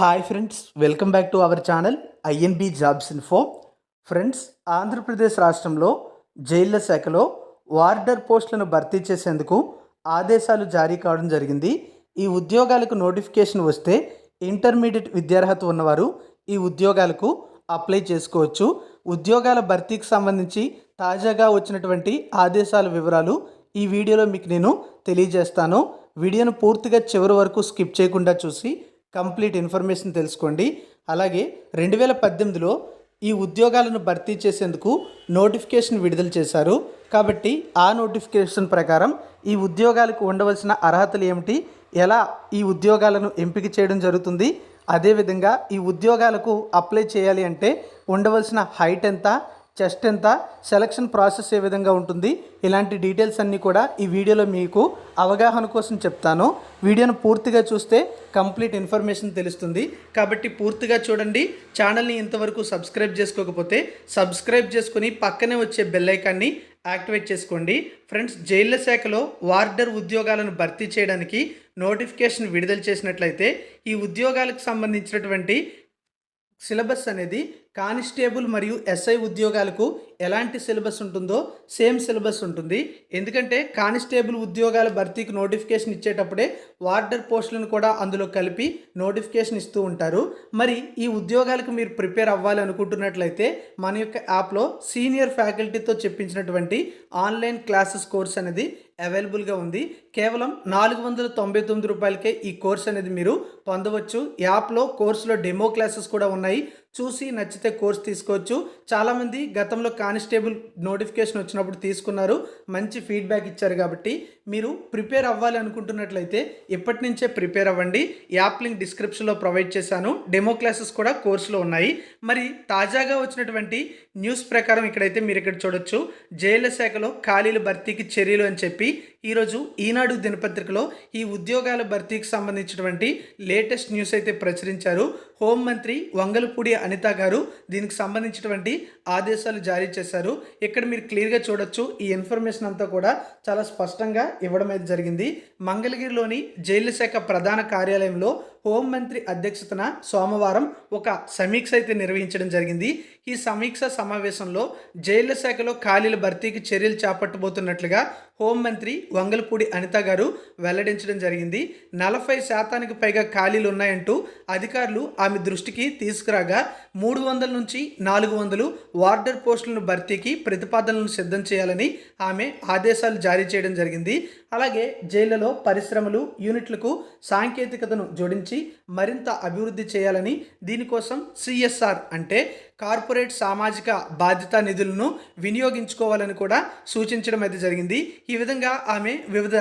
Hi friends welcome back to our channel INB jobs info friends Andhra Pradesh రాష్ట్రంలో జైళ్ళ శాఖలో warder పోస్టులను భర్తీ చేసేందుకు ఆదేశాలు జారీ కావడం జరిగింది. ఈ ఉద్యోగాలకు నోటిఫికేషన్ వస్తే ఇంటర్మీడియట్ విద్యార్హత ఉన్నవారు ఈ ఉద్యోగాలకు అప్లై చేసుకోవచ్చు. ఉద్యోగాల భర్తీకి సంబంధించి తాజాగా వచ్చినటువంటి ఆదేశాల వివరాలు ఈ వీడియోలో మీకు నేను తెలియజేస్తాను. వీడియోను పూర్తిగా చివరి వరకు స్కిప్ చేయకుండా చూసి కంప్లీట్ ఇన్ఫర్మేషన్ తెలుసుకోండి. అలాగే రెండు వేల పద్దెనిమిదిలో ఈ ఉద్యోగాలను భర్తీ చేసేందుకు నోటిఫికేషన్ విడుదల చేశారు. కాబట్టి ఆ నోటిఫికేషన్ ప్రకారం ఈ ఉద్యోగాలకు ఉండవలసిన అర్హతలు ఏమిటి? ఎలా ఈ ఉద్యోగాలను ఎంపిక చేయడం జరుగుతుంది? అదేవిధంగా ఈ ఉద్యోగాలకు అప్లై చేయాలి అంటే ఉండవలసిన హైట్ ఎంత? చెస్ట్ ఎంత సెలక్షన్ ప్రాసెస్ ఏ విధంగా ఉంటుంది ఇలాంటి డీటెయిల్స్ అన్నీ కూడా ఈ వీడియోలో మీకు అవగాహన కోసం చెప్తాను. వీడియోను పూర్తిగా చూస్తే కంప్లీట్ ఇన్ఫర్మేషన్ తెలుస్తుంది. కాబట్టి పూర్తిగా చూడండి. ఛానల్ని ఇంతవరకు సబ్స్క్రైబ్ చేసుకోకపోతే సబ్స్క్రైబ్ చేసుకుని పక్కనే వచ్చే బెల్ ఐకాన్ని యాక్టివేట్ చేసుకోండి. ఫ్రెండ్స్ జైళ్ళ శాఖలో వార్డర్ ఉద్యోగాలను భర్తీ చేయడానికి నోటిఫికేషన్ విడుదల చేసినట్లయితే ఈ ఉద్యోగాలకు సంబంధించినటువంటి సిలబస్ అనేది కానిస్టేబుల్ మరియు ఎస్ఐ ఉద్యోగాలకు ఎలాంటి సిలబస్ ఉంటుందో సేమ్ సిలబస్ ఉంటుంది. ఎందుకంటే కానిస్టేబుల్ ఉద్యోగాల భర్తీకి నోటిఫికేషన్ ఇచ్చేటప్పుడే వార్డర్ పోస్టులను కూడా అందులో కలిపి నోటిఫికేషన్ ఇస్తూ ఉంటారు. మరి ఈ ఉద్యోగాలకు మీరు ప్రిపేర్ అవ్వాలి అనుకుంటున్నట్లయితే మన యొక్క యాప్లో సీనియర్ ఫ్యాకల్టీతో చెప్పించినటువంటి ఆన్లైన్ క్లాసెస్ కోర్స్ అనేది అవైలబుల్గా ఉంది. కేవలం నాలుగు వందల తొంభై తొమ్మిది రూపాయలకే ఈ కోర్స్ అనేది మీరు పొందవచ్చు. యాప్లో కోర్సులో డెమో క్లాసెస్ కూడా ఉన్నాయి. చూసి నచ్చితే కోర్స్ తీసుకోవచ్చు. చాలామంది గతంలో కానిస్టేబుల్ నోటిఫికేషన్ వచ్చినప్పుడు తీసుకున్నారు. మంచి ఫీడ్బ్యాక్ ఇచ్చారు కాబట్టి మీరు ప్రిపేర్ అవ్వాలి అనుకుంటున్నట్లయితే ఇప్పటి నుంచే ప్రిపేర్ అవ్వండి. యాప్ లింక్ డిస్క్రిప్షన్లో ప్రొవైడ్ చేశాను. డెమో క్లాసెస్ కూడా కోర్సులో ఉన్నాయి. మరి తాజాగా వచ్చినటువంటి న్యూస్ ప్రకారం ఇక్కడైతే మీరు ఇక్కడ చూడొచ్చు. జైళ్ళ శాఖలో ఖాళీల భర్తీకి చర్యలు అని చెప్పి ఈరోజు ఈనాడు దినపత్రికలో ఈ ఉద్యోగాల భర్తీకి సంబంధించినటువంటి లేటెస్ట్ న్యూస్ అయితే ప్రచురించారు. హోంమంత్రి వంగలపూడి అనిత గారు దీనికి సంబంధించినటువంటి ఆదేశాలు జారీ చేశారు. ఇక్కడ మీరు క్లియర్గా చూడొచ్చు. ఈ ఇన్ఫర్మేషన్ అంతా కూడా చాలా స్పష్టంగా ఇవ్వడం అయితే జరిగింది. మంగళగిరిలోని జైలు శాఖ ప్రధాన కార్యాలయంలో హోంమంత్రి అధ్యక్షతన సోమవారం ఒక సమీక్ష అయితే నిర్వహించడం జరిగింది. ఈ సమీక్ష సమావేశంలో జైళ్ళ శాఖలో ఖాళీల భర్తీకి చర్యలు చేపట్టబోతున్నట్లుగా హోంమంత్రి వంగలపూడి అనిత గారు వెల్లడించడం జరిగింది. నలభై శాతానికి పైగా ఖాళీలు ఉన్నాయంటూ అధికారులు ఆమె దృష్టికి తీసుకురాగా మూడు వందల నుంచి నాలుగు వందలు వార్డర్ పోస్టులను భర్తీకి ప్రతిపాదనలను సిద్ధం చేయాలని ఆమె ఆదేశాలు జారీ చేయడం జరిగింది. అలాగే జైళ్ళలో పరిశ్రమలు యూనిట్లకు సాంకేతికతను జోడించి మరింత అభివృద్ధి చేయాలని దీనికోసం సిఎస్ఆర్ అంటే కార్పొరేట్ సామాజిక బాధ్యతా నిధులను వినియోగించుకోవాలని కూడా సూచించడం అయితే జరిగింది. ఈ విధంగా ఆమె వివిధ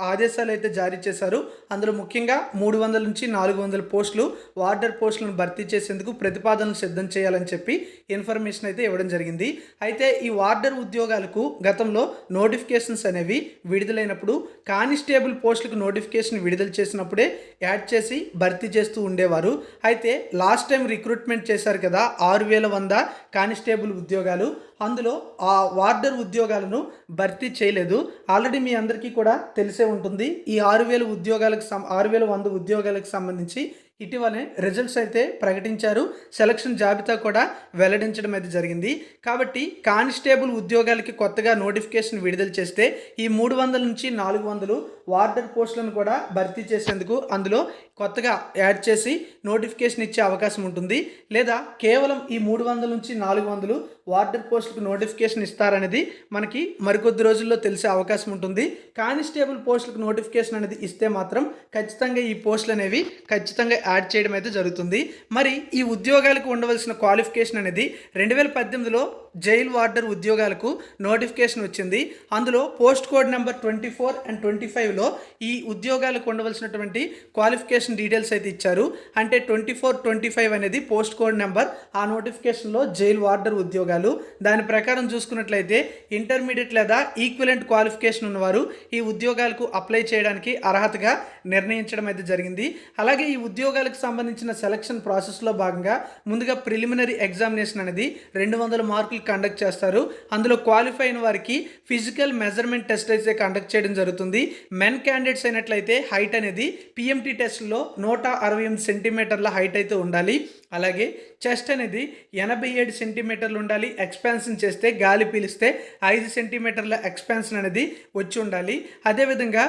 ఆదేశాలు అయితే జారీ చేశారు. అందులో ముఖ్యంగా మూడు వందల నుంచి నాలుగు వందల పోస్టులు వార్డర్ పోస్టులను భర్తీ చేసేందుకు ప్రతిపాదనలు సిద్ధం చేయాలని చెప్పి ఇన్ఫర్మేషన్ అయితే ఇవ్వడం జరిగింది. అయితే ఈ వార్డర్ ఉద్యోగాలకు గతంలో నోటిఫికేషన్స్ అనేవి విడుదలైనప్పుడు కానిస్టేబుల్ పోస్టులకు నోటిఫికేషన్ విడుదల చేసినప్పుడే యాడ్ చేసి భర్తీ చేస్తూ ఉండేవారు. అయితే లాస్ట్ టైం రిక్రూట్మెంట్ చేశారు కదా ఆరు వేల వంద కానిస్టేబుల్ ఉద్యోగాలు. అందులో ఆ వార్డర్ ఉద్యోగాలను భర్తీ చేయలేదు. ఆల్రెడీ మీ అందరికీ కూడా తెలిసే ఉంటుంది. ఈ ఆరు వేల ఉద్యోగాలకు సం ఆరు వేల వంద ఉద్యోగాలకు సంబంధించి ఇటీవలే రిజల్ట్స్ అయితే ప్రకటించారు. సెలక్షన్ జాబితా కూడా వెల్లడించడం అయితే జరిగింది. కాబట్టి కానిస్టేబుల్ ఉద్యోగాలకి కొత్తగా నోటిఫికేషన్ విడుదల చేస్తే ఈ మూడు వందల నుంచి నాలుగు వందలు వార్డర్ పోస్టులను కూడా భర్తీ చేసేందుకు అందులో కొత్తగా యాడ్ చేసి నోటిఫికేషన్ ఇచ్చే అవకాశం ఉంటుంది. లేదా కేవలం ఈ మూడు వందల నుంచి నాలుగు వందలు వార్డర్ పోస్టులకు నోటిఫికేషన్ ఇస్తారనేది మనకి మరికొద్ది రోజుల్లో తెలిసే అవకాశం ఉంటుంది. కానిస్టేబుల్ పోస్టులకు నోటిఫికేషన్ అనేది ఇస్తే మాత్రం ఖచ్చితంగా ఈ పోస్టులు అనేవి ఖచ్చితంగా యాడ్ చేయడం అయితే జరుగుతుంది. మరి ఈ ఉద్యోగాలకు ఉండవలసిన క్వాలిఫికేషన్ అనేది రెండు వేల పద్దెనిమిదిలో జైల్ వార్డర్ ఉద్యోగాలకు నోటిఫికేషన్ వచ్చింది. అందులో post code number twenty four and twenty ఫైవ్లో ఈ ఉద్యోగాలకు ఉండవలసినటువంటి క్వాలిఫికేషన్ డీటెయిల్స్ అయితే ఇచ్చారు. అంటే ట్వంటీ ఫోర్ ట్వంటీ ఫైవ్ అనేది పోస్ట్ కోడ్ నెంబర్ ఆ నోటిఫికేషన్లో జైల్ వార్డర్ ఉద్యోగాలు. దాని ప్రకారం చూసుకున్నట్లయితే ఇంటర్మీడియట్ లేదా ఈక్వలెంట్ క్వాలిఫికేషన్ ఉన్నవారు ఈ ఉద్యోగాలకు అప్లై చేయడానికి అర్హతగా నిర్ణయించడం అయితే జరిగింది. అలాగే ఈ ఉద్యోగాలకు సంబంధించిన సెలక్షన్ ప్రాసెస్లో భాగంగా ముందుగా ప్రిలిమినరీ ఎగ్జామినేషన్ అనేది రెండు వందల మార్కులు కండక్ట్ చేస్తారు. అందులో క్వాలిఫై అయిన వారికి ఫిజికల్ మెజర్మెంట్ టెస్ట్ అయితే కండక్ట్ చేయడం జరుగుతుంది. మెన్ క్యాండిడేట్స్ అయినట్లయితే హైట్ అనేది పిఎంటీ టెస్ట్లో నూట అరవై ఎనిమిది సెంటీమీటర్ల హైట్ అయితే ఉండాలి. అలాగే చెస్ట్ అనేది ఎనభై ఏడు సెంటీమీటర్లు ఉండాలి. ఎక్స్పాన్షన్ చేస్తే గాలి పీలిస్తే ఐదు సెంటీమీటర్ల ఎక్స్పాన్షన్ అనేది వచ్చి ఉండాలి. అదేవిధంగా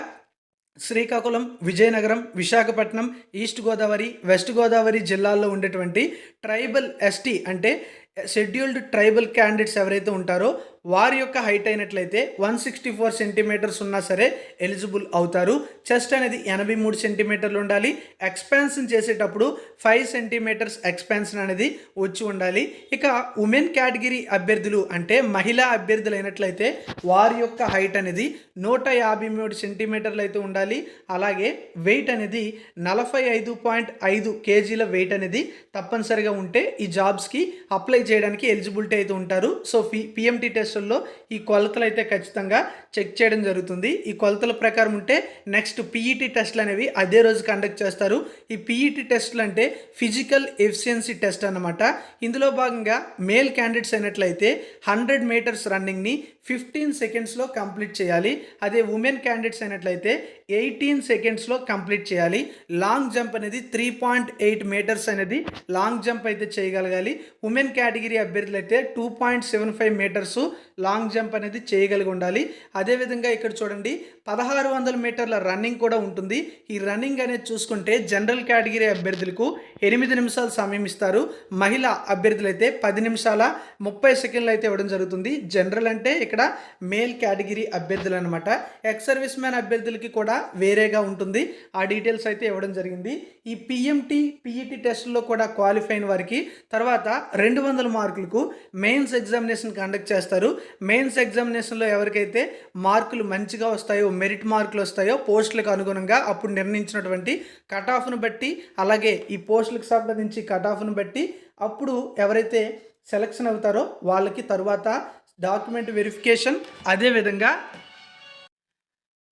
శ్రీకాకుళం విజయనగరం విశాఖపట్నం ఈస్ట్ గోదావరి వెస్ట్ గోదావరి జిల్లాల్లో ఉండేటువంటి ట్రైబల్ ఎస్టీ అంటే షెడ్యూల్డ్ ట్రైబల్ క్యాండిడేట్స్ ఎవరైతే ఉంటారో వారి యొక్క హైట్ అయినట్లయితే వన్ సిక్స్టీ ఫోర్ సెంటీమీటర్స్ ఉన్నా సరే ఎలిజిబుల్ అవుతారు. చెస్ట్ అనేది ఎనభై మూడు సెంటీమీటర్లు ఉండాలి. ఎక్స్పాన్షన్ చేసేటప్పుడు ఫైవ్ సెంటీమీటర్స్ ఎక్స్పాన్షన్ అనేది వచ్చి ఉండాలి. ఇక ఉమెన్ కేటగిరీ అభ్యర్థులు అంటే మహిళా అభ్యర్థులు అయినట్లయితే వారి యొక్క హైట్ అనేది నూట యాభై మూడు సెంటీమీటర్లు అయితే ఉండాలి. అలాగే వెయిట్ అనేది నలభై ఐదు పాయింట్ ఐదు కేజీల వెయిట్ అనేది తప్పనిసరిగా ఉంటే ఈ జాబ్స్కి అప్లై చేయడానికి ఎలిజిబిలిటీ అయితే ఉంటారు. సో పి పిఎంటీ టెస్టుల్లో ఈ కొలతలు అయితే ఖచ్చితంగా చెక్ చేయడం జరుగుతుంది. ఈ కొలతల ప్రకారం ఉంటే నెక్స్ట్ పీఈటీ టెస్ట్లు అనేవి అదే రోజు కండక్ట్ చేస్తారు. ఈ పీఈటీ టెస్ట్లు అంటే ఫిజికల్ ఎఫిషియన్సీ టెస్ట్ అన్నమాట. ఇందులో భాగంగా మేల్ క్యాండిడేట్స్ అయినట్లయితే హండ్రెడ్ మీటర్స్ రన్నింగ్ని ఫిఫ్టీన్ సెకండ్స్లో కంప్లీట్ చేయాలి. అదే ఉమెన్ క్యాండిడేట్స్ అయినట్లయితే ఎయిటీన్ సెకండ్స్లో కంప్లీట్ చేయాలి. లాంగ్ జంప్ అనేది త్రీ పాయింట్ ఎయిట్ మీటర్స్ అనేది లాంగ్ జంప్ అయితే చేయగలగాలి. ఉమెన్ కేటగిరీ అభ్యర్థులు అయితే two point seven five metres long jump అనేది చేయగలిగి ఉండాలి. అదేవిధంగా ఇక్కడ చూడండి పదహారు వందల మీటర్ల రన్నింగ్ కూడా ఉంటుంది. ఈ రన్నింగ్ అనేది చూసుకుంటే జనరల్ కేటగిరీ అభ్యర్థులకు ఎనిమిది నిమిషాలు సమయం ఇస్తారు. మహిళ అభ్యర్థులు అయితే పది నిమిషాల ముప్పై సెకండ్లు అయితే ఇవ్వడం జరుగుతుంది. జనరల్ అంటే ఇక్కడ మేల్ కేటగిరీ అభ్యర్థులు అనమాట ఎక్స్ సర్వీస్ మ్యాన్ అభ్యర్థులకి కూడా వేరేగా ఉంటుంది. ఆ డీటెయిల్స్ అయితే ఇవ్వడం జరిగింది. ఈ పిఎంటీ పిఈటీ టెస్ట్లో కూడా క్వాలిఫై అయిన వారికి తర్వాత రెండు వందల మార్కులకు మెయిన్స్ ఎగ్జామినేషన్ కండక్ట్ చేస్తారు. మెయిన్స్ ఎగ్జామినేషన్లో ఎవరికైతే మార్కులు మంచిగా వస్తాయో మెరిట్ మార్కులు వస్తాయో పోస్టులకు అనుగుణంగా అప్పుడు నిర్ణయించినటువంటి కట్ ఆఫ్ను బట్టి అలాగే ఈ పోస్టులకు సంబంధించి కట్ ఆఫ్ను బట్టి అప్పుడు ఎవరైతే సెలక్షన్ అవుతారో వాళ్ళకి తరువాత డాక్యుమెంట్ వెరిఫికేషన్ అదేవిధంగా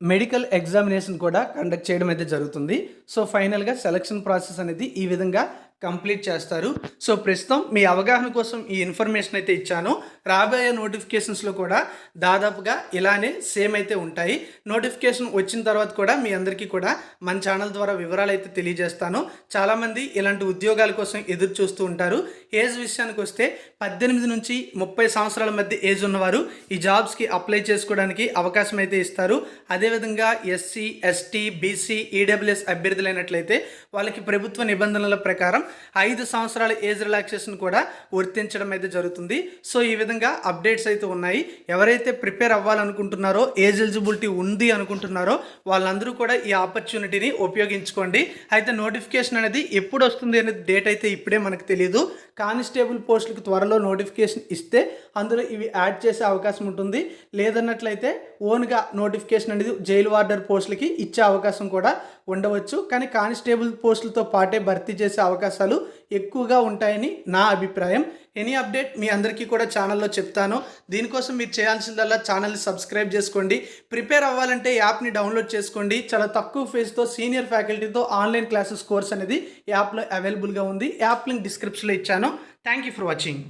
మెడికల్ ఎగ్జామినేషన్ కూడా కండక్ట్ చేయడం అయితే జరుగుతుంది. సో ఫైనల్గా సెలక్షన్ ప్రాసెస్ అనేది ఈ విధంగా కంప్లీట్ చేస్తారు. సో ప్రస్తుతం మీ అవగాహన కోసం ఈ ఇన్ఫర్మేషన్ అయితే ఇచ్చాను. రాబోయే నోటిఫికేషన్స్లో కూడా దాదాపుగా ఇలానే సేమ్ అయితే ఉంటాయి. నోటిఫికేషన్ వచ్చిన తర్వాత కూడా మీ అందరికీ కూడా మన ఛానల్ ద్వారా వివరాలు అయితే తెలియజేస్తాను. చాలామంది ఇలాంటి ఉద్యోగాల కోసం ఎదురు చూస్తూ ఉంటారు. ఏజ్ విషయానికి వస్తే పద్దెనిమిది నుంచి ముప్పై సంవత్సరాల మధ్య ఏజ్ ఉన్నవారు ఈ జాబ్స్కి అప్లై చేసుకోవడానికి అవకాశం అయితే ఇస్తారు. అదేవిధంగా ఎస్సీ ఎస్టీ బీసీ ఈడబ్ల్యూఎస్ అభ్యర్థులైనట్లయితే వాళ్ళకి ప్రభుత్వ నిబంధనల ప్రకారం ఐదు సంవత్సరాల ఏజ్ రిలాక్సేషన్ కూడా వర్తించడం అయితే జరుగుతుంది. సో ఈ విధంగా అప్డేట్స్ అయితే ఉన్నాయి. ఎవరైతే ప్రిపేర్ అవ్వాలనుకుంటున్నారో ఏజ్ ఎలిజిబిలిటీ ఉంది అనుకుంటున్నారో వాళ్ళందరూ కూడా ఈ ఆపర్చునిటీని ఉపయోగించుకోండి. అయితే నోటిఫికేషన్ అనేది ఎప్పుడు వస్తుంది అనేది డేట్ అయితే ఇప్పుడే మనకు తెలియదు కానిస్టేబుల్ పోస్టులకు త్వరలో నోటిఫికేషన్ ఇస్తే అందులో ఇవి యాడ్ చేసే అవకాశం ఉంటుంది. లేదన్నట్లయితే ఓన్గా నోటిఫికేషన్ అనేది జైలు వార్డర్ పోస్టులకి ఇచ్చే అవకాశం కూడా ఉండవచ్చు. కానీ కానిస్టేబుల్ పోస్టులతో పాటే భర్తీ చేసే అవకాశాలు ఎక్కువగా ఉంటాయని నా అభిప్రాయం. ఎనీ అప్డేట్ మీ అందరికీ కూడా ఛానల్లో చెప్తాను. దీనికోసం మీరు చేయాల్సిందల్లా ఛానల్ని సబ్స్క్రైబ్ చేసుకోండి. ప్రిపేర్ అవ్వాలంటే యాప్ని డౌన్లోడ్ చేసుకోండి. చాలా తక్కువ ఫీజుతో సీనియర్ ఫ్యాకల్టీతో ఆన్లైన్ క్లాసెస్ కోర్స్ అనేది యాప్లో అవైలబుల్గా ఉంది. యాప్ లింక్ డిస్క్రిప్షన్లో ఇచ్చాను. Thank you for watching